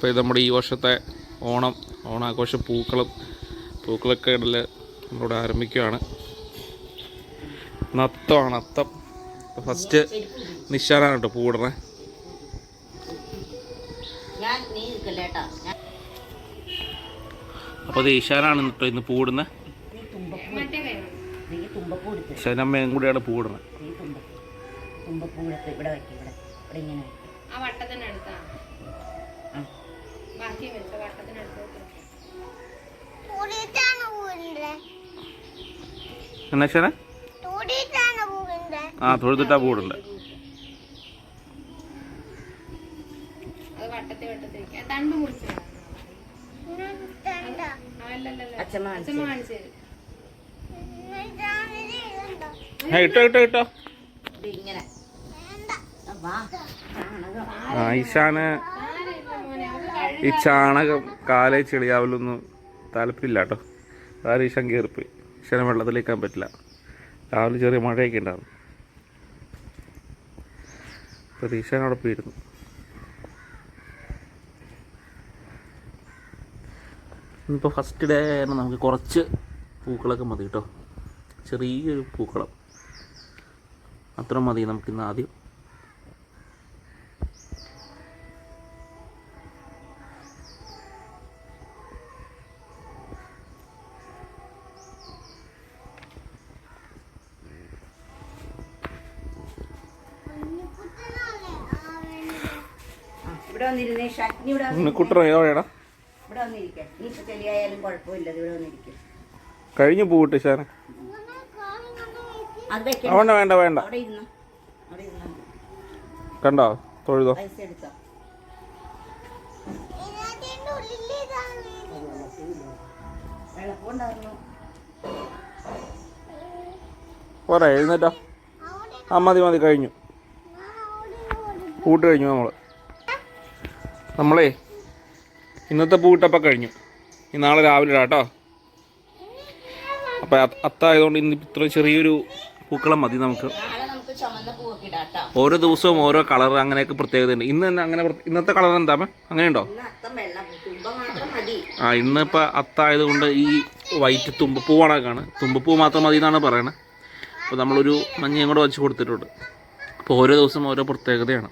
അപ്പോൾ ഇത് നമ്മുടെ ഈ വർഷത്തെ ഓണം ഓണാഘോഷ പൂക്കളും പൂക്കളൊക്കെ ഇടൽ നമ്മളിവിടെ ആരംഭിക്കുകയാണ്. നത്തമാണ് നത്തം. ഫസ്റ്റ് നിശാനാണ് കേട്ടോ പൂവിടണേ ഞാൻ നീ നിൽക്കല്ലേ അപ്പോൾ ഇത് ഈശാനാണ് കേട്ടോ ഇന്ന് പൂടുന്നത് നീ തുമ്പപ്പൂ നീ തുമ്പപ്പൂ എടുത്ത് ശനമ്മയും കൂടിയാണ് തുമ്പ തുമ്പപ്പൂ ഇവിടെ ഇവിടെ ഇവിടെ ഇങ്ങനെ. ആ വട്ടത്തിനടുത്താ ആ. ബാക്കി വെച്ച വട്ടത്തിനടുത്ത് ആ തൊഴുതിട്ടാ പൂടുണ്ട് ഇട്ടോ ഇട്ടോ ഇട്ടോ. ആ ഈശാന്. ഈ ചാണകം കാലേ ചെളിയാവലൊന്നും താല്പര്യമില്ല കേട്ടോ അതായത് ഈശാൻ കയറിപ്പോയി. ഈശാനെ വെള്ളത്തിലേക്കാൻ പറ്റില്ല. രാവിലെ ചെറിയ മഴയൊക്കെ ഉണ്ടായിരുന്നു. അപ്പോൾ അവിടെ പോയിരുന്നു. ഇന്നിപ്പോൾ ഫസ്റ്റ് ഡേ ആണ് നമുക്ക് കുറച്ച് പൂക്കളൊക്കെ മതി കേട്ടോ. ചെറിയൊരു പൂക്കളം. അത്ര മതി നമുക്കിന്ന് ആദ്യം. ഇവിടെ വന്നിരുന്നേ ഷാ നീ ഇവിടെ വന്ന് ഉണ്ണിക്കുട്ടനോ എവിടെയാടാ ഇവിടെ വന്നിരിക്കാം. നീ ഇപ്പൊ ചെളിയായാലും കുഴപ്പമില്ല ഇത് ഇവിടെ വന്നിരിക്കും. കഴിഞ്ഞു പോകട്ട് ഈശാനെ അത് വെക്കണം വേണ്ട വേണ്ട അവിടെ ഇരുന്നു? അവിടെ ഇരുന്നു? കണ്ടോ? തൊഴുതോ. പൈസ എടുത്തോ? ഇതിനകത്തിന്റെ ഉള്ളിലിതാണ്. വെള്ളപ്പുണ്ടായിരുന്നു. പോരാ എഴുന്നേറ്റോ. ആ മതി മതി കഴിഞ്ഞു. പൂട്ട് കഴിഞ്ഞു നമ്മൾ നമ്മളേ ഇന്നത്തെ പൂട്ടപ്പം കഴിഞ്ഞു. ഈ നാളെ രാവിലെ ഇടാട്ടോ. അപ്പം അത്തായതുകൊണ്ട് ഇന്ന് ഇത്ര ചെറിയൊരു പൂക്കളം മതി നമുക്ക്. ഓരോ ദിവസവും ഓരോ കളർ അങ്ങനെയൊക്കെ പ്രത്യേകത ഉണ്ട്. ഇന്ന് തന്നെ അങ്ങനെ ഇന്നത്തെ കളർ എന്താ അങ്ങനെയുണ്ടോ? ആ ഇന്നിപ്പോൾ അത്തായതുകൊണ്ട് ഈ വൈറ്റ് തുമ്പപ്പൂവാണൊക്കെയാണ് തുമ്പപ്പൂ മാത്രം മതി എന്നാണ് പറയണത് അപ്പോൾ നമ്മളൊരു മഞ്ഞയും കൂടെ വെച്ച് കൊടുത്തിട്ടുണ്ട്. അപ്പോൾ ഓരോ ദിവസം ഓരോ പ്രത്യേകതയാണ്.